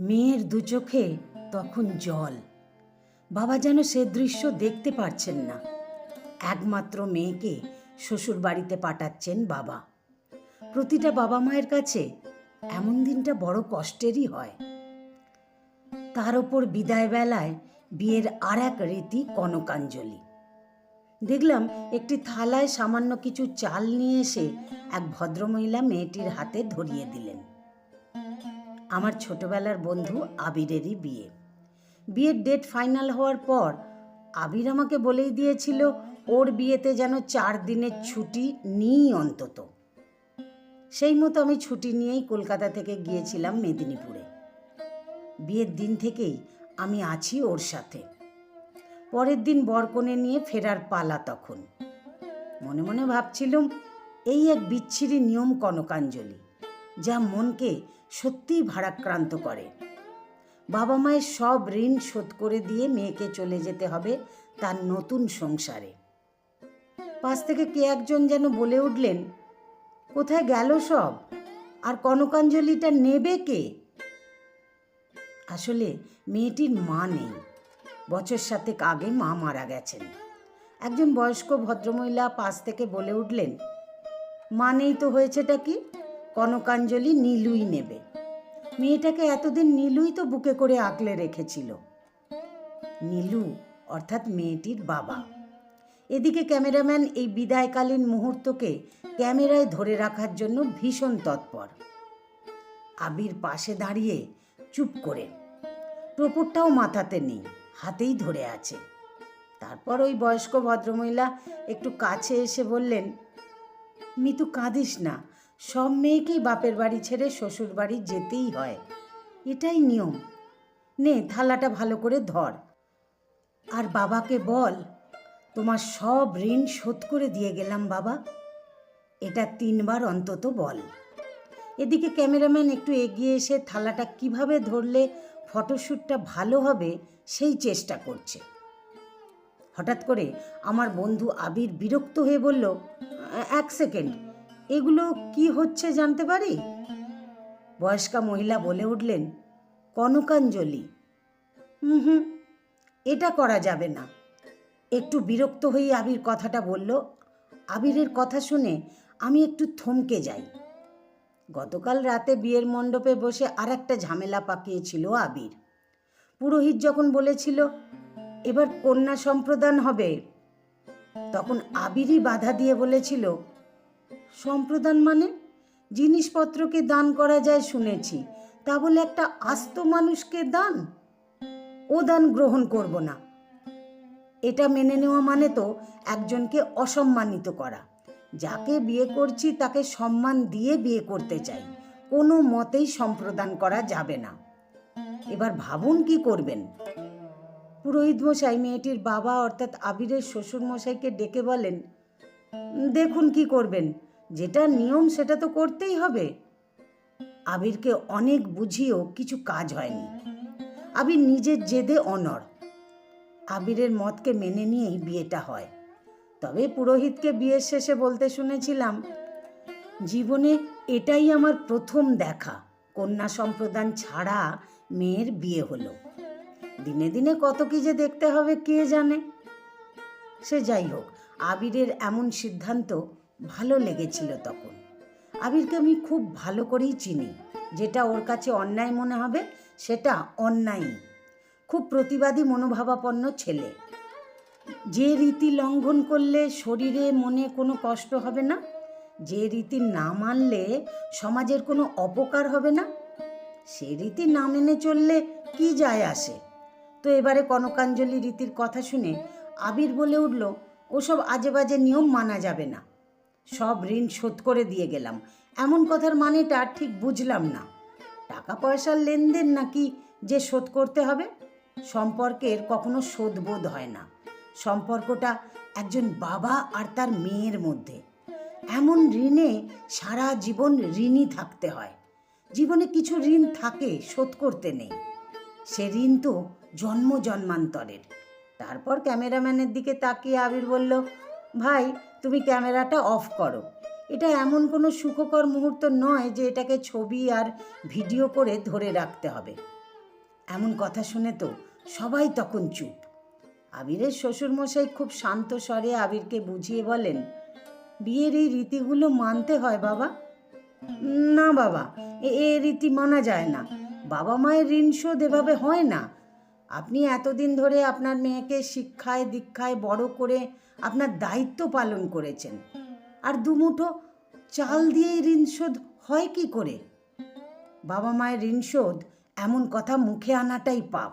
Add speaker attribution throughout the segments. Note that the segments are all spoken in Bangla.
Speaker 1: মেয়ের দু চোখে তখন জল। বাবা যেন সে দৃশ্য দেখতে পারছেন না। একমাত্র মেয়েকে শ্বশুর বাড়িতে পাঠাচ্ছেন বাবা। প্রতিটা বাবা মায়ের কাছে এমন দিনটা বড় কষ্টেরই হয়। তার ওপর বিদায় বেলায় বিয়ের আর এক রীতি কনকাঞ্জলি। দেখলাম একটি থালায় সামান্য কিছু চাল নিয়ে এসে এক ভদ্রমহিলা মেয়েটির হাতে ধরিয়ে দিলেন। আমার ছোটবেলার বন্ধু আবিরেরই বিয়ে। বিয়ের ডেট ফাইনাল হওয়ার পর আবির আমাকে বলেই দিয়েছিল, ওর বিয়েতে যেন চার দিনের ছুটি নিই অন্তত। সেই মতো আমি ছুটি নিয়েই কলকাতা থেকে গিয়েছিলাম মেদিনীপুরে। বিয়ের দিন থেকেই আমি আছি ওর সাথে। পরের দিন বরকনে নিয়ে ফেরার পালা তখন। মনে মনে ভাবছিলুম, এই এক বিচ্ছিরি নিয়ম কনকাঞ্জলি, যা মনকে সত্যিই ভারাক্রান্ত করে। বাবা মায়ের সব ঋণ শোধ করে দিয়ে মেয়েকে চলে যেতে হবে তার নতুন সংসারে। পাশ থেকে কে একজন যেন বলে উঠলেন, কোথায় গেল সব? আর কনকাঞ্জলিটা নেবে কে? আসলে মেয়েটির মা নেই। বছর সাতেক আগে মা মারা গেছেন। একজন বয়স্ক ভদ্রমহিলা পাশ থেকে বলে উঠলেন, মা নেই তো হয়েছেটা কি? কনকাঞ্জলি নীলুই নেবে। মেয়েটাকে এতদিন নীলুই তো বুকে করে আঁকলে রেখেছিল। নীলু অর্থাৎ মেয়েটির বাবা। এদিকে ক্যামেরাম্যান এই বিদায়কালীন মুহূর্তকে ক্যামেরায় ধরে রাখার জন্য ভীষণ তৎপর। আবির পাশে দাঁড়িয়ে চুপ করে। টোপরটাও মাথাতে নেই, হাতেই ধরে আছে। তারপর ওই বয়স্ক ভদ্রমহিলা একটু কাছে এসে বললেন, মিতু, কাঁদিস না। সব মেয়েকেই বাপের বাড়ি ছেড়ে শ্বশুর বাড়ি যেতেই হয়। এটাই নিয়ম। নে, থালাটা ভালো করে ধর। আর বাবাকে বল, তোমার সব ঋণ শোধ করে দিয়ে গেলাম বাবা। এটা তিনবার অন্তত বল। এদিকে ক্যামেরাম্যান একটু এগিয়ে এসে থালাটা কীভাবে ধরলে ফটোশ্যুটটা ভালো হবে সেই চেষ্টা করছে। হঠাৎ করে আমার বন্ধু আবির বিরক্ত হয়ে বলল এক সেকেন্ড এগুলো কি হচ্ছে জানতে পারি? বয়স্কা মহিলা বলে উঠলেন, কনকাঞ্জলি। হুম হুম, এটা করা যাবে না। একটু বিরক্ত হয়ে আবির কথাটা বলল, আবিরের কথা শুনে আমি একটু থমকে যাই। গতকাল রাতে বিয়ের মণ্ডপে বসে আর একটা ঝামেলা পাকিয়েছিল আবির। পুরোহিত যখন বলেছিল, এবার কন্যা সম্প্রদান হবে, তখন আবিরই বাধা দিয়ে বলেছিল সম্প্রদান মানে? জিনিসপত্রকে দান করা যায় শুনেছি। তা বলে একটা আস্ত মানুষকে দান? ও দান গ্রহণ করব না। এটা মেনে নেওয়া মানে তো একজনকে অসম্মানিত করা। যাকে বিয়ে করছি তাকে সম্মান দিয়ে বিয়ে করতে চাই। কোনো মতেই সম্প্রদান করা যাবে না। এবার ভাবুন কি করবেন? পুরোহিত মশাই মেয়েটির বাবা অর্থাৎ আবিরের শ্বশুর মশাইকে ডেকে বলেন, দেখুন কি করবেন। যেটা নিয়ম সেটা তো করতেই হবে। আবিরকে অনেক বুঝিয়েও কিছু কাজ হয়নি। আবির নিজের জেদে অনর আবিরের মতকে মেনে নিয়েই বিয়েটা হয়। তবে পুরোহিতকে বিয়ের শেষে বলতে শুনেছিলাম, জীবনে এটাই আমার প্রথম দেখা। কন্যা সম্প্রদান ছাড়া মেয়ের বিয়ে হলো। দিনে দিনে কত কি যে দেখতে হবে, কে জানে? সে যাই হোক, আবিরের এমন সিদ্ধান্ত ভালো লেগেছিল তখন। আবিরকে আমি খুব ভালো করেই চিনি। যেটা ওর কাছে অন্যায় মনে হবে, সেটা অন্যায়ই। খুব প্রতিবাদী মনোভাবাপন্ন ছেলে। যে রীতি লঙ্ঘন করলে শরীরে মনে কোনো কষ্ট হবে না, যে রীতি না মানলে সমাজের কোনো অপকার হবে না, সে রীতি না মেনে চললে কি যায় আসে? তো এবারে কনকাঞ্জলি রীতির কথা শুনে আবির বলে উঠল, ওসব আজে বাজে নিয়ম মানা যাবে না। সব ঋণ শোধ করে দিয়ে গেলাম। এমন কথার মানেটা ঠিক বুঝলাম না। টাকা পয়সার লেনদেন নাকি যে শোধ করতে হবে? সম্পর্কের কখনো শোধবোধ হয় না। সম্পর্কটা একজন বাবা আর তার মেয়ের মধ্যে। এমন ঋণে সারা জীবন ঋণই থাকতে হয়। জীবনে কিছু ঋণ থাকে শোধ করতে নেই। সে ঋণ তো জন্ম জন্মান্তরের। তারপর ক্যামেরাম্যানের দিকে তাকিয়ে আবির বলল ভাই, তুমি ক্যামেরাটা অফ করো। এটা এমন কোনো সুখকর মুহূর্ত নয় যে এটাকে ছবি আর ভিডিও করে ধরে রাখতে হবে। এমন কথা শুনে তো সবাই তখন চুপ। আবিরের শ্বশুরমশাই খুব শান্ত স্বরে আবিরকে বুঝিয়ে বলেন, বিয়ের এই রীতিগুলো মানতে হয় বাবা? না বাবা, এ- রীতি মানা যায় না। বাবা মায়ের ঋণ শোধ এভাবে হয় না। আপনি এতদিন ধরে আপনার মেয়েকে শিক্ষায়, দীক্ষায় বড় করে আপনার দায়িত্ব পালন করেছেন। আর দুমুঠো চাল দিয়েই ঋণ শোধ হয় কি করে? বাবা মায়ের ঋণ শোধ এমন কথা মুখে আনাটাই পাপ।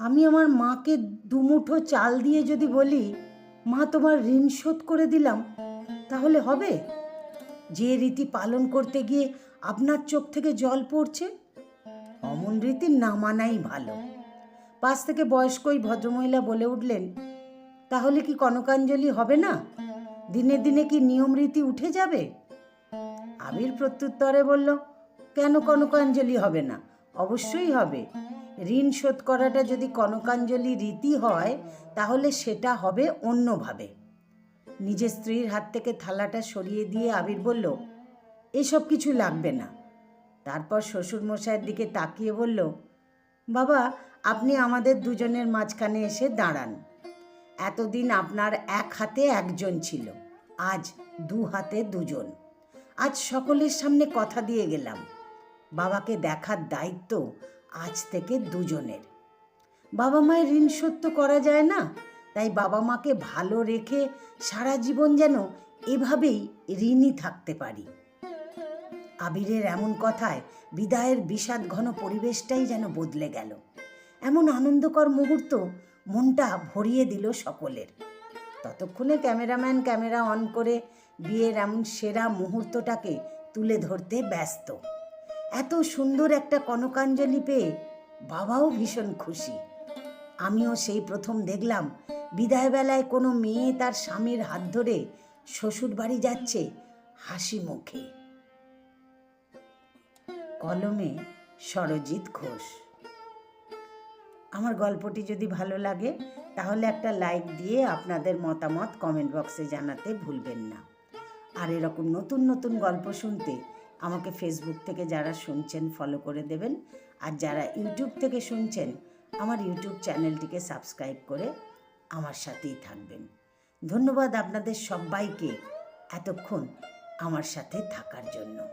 Speaker 1: আমি আমার মাকে দুমুঠো চাল দিয়ে যদি বলি, মা, তোমার ঋণ শোধ করে দিলাম, তাহলে হবে? যে রীতি পালন করতে গিয়ে আপনার চোখ থেকে জল পড়ছে, অমন রীতি না মানাই ভালো। পাশ থেকে বয়স্ক ওই ভদ্রমহিলা বলে উঠলেন, তাহলে কি কনকাঞ্জলি হবে না? দিনে দিনে কি নিয়ম রীতি উঠে যাবে? আবির প্রত্যুত্তরে বলল, কেন কনকাঞ্জলি হবে না? অবশ্যই হবে। ঋণ শোধ করাটা যদি কনকাঞ্জলি রীতি হয়, তাহলে সেটা হবে অন্যভাবে। নিজের স্ত্রীর হাত থেকে থালাটা সরিয়ে দিয়ে আবির বলল, এসব কিছু লাগবে না। তারপর শ্বশুরমশাইয়ের দিকে তাকিয়ে বলল বাবা, আপনি আমাদের দুজনের মাঝখানে এসে দাঁড়ান। এতদিন আপনার এক হাতে একজন ছিল, আজ দু হাতে দুজন। আজ সকলের সামনে কথা দিয়ে গেলাম। বাবাকে দেখার দায়িত্ব আজ থেকে দুজনের। বাবা মায়ের ঋণ তো করা যায় না, তাই বাবা মাকে ভালো রেখে সারা জীবন যেন এভাবেই ঋণী থাকতে পারি। আবিরের এমন কথায় বিদায়ের বিষাদ ঘন পরিবেশটাই যেন বদলে গেল। এমন আনন্দকর মুহূর্ত মনটা ভরিয়ে দিল সকলের। ততক্ষণে ক্যামেরাম্যান ক্যামেরা অন করে বিয়ের এমন সেরা মুহূর্তটাকে তুলে ধরতে ব্যস্ত। এত সুন্দর একটা কনকাঞ্জলি পেয়ে বাবাও ভীষণ খুশি। আমিও সেই প্রথম দেখলাম, বিদায়বেলায় কোনো মেয়ে তার স্বামীর হাত ধরে শ্বশুর বাড়ি যাচ্ছে হাসি মুখে। কলমে সরজিৎ ঘোষ। আমার গল্পটি যদি ভালো লাগে, তাহলে একটা লাইক দিয়ে আপনাদের মতামত কমেন্ট বক্সে জানাতে ভুলবেন না। আর এরকম নতুন নতুন গল্প শুনতে আমাকে ফেসবুক থেকে যারা শুনছেন, ফলো করে দেবেন। আর যারা ইউটিউব থেকে শুনছেন, আমার ইউটিউব চ্যানেলটিকে সাবস্ক্রাইব করে আমার সাথেই থাকবেন। ধন্যবাদ আপনাদের সবাইকে এতক্ষণ আমার সাথে থাকার জন্য।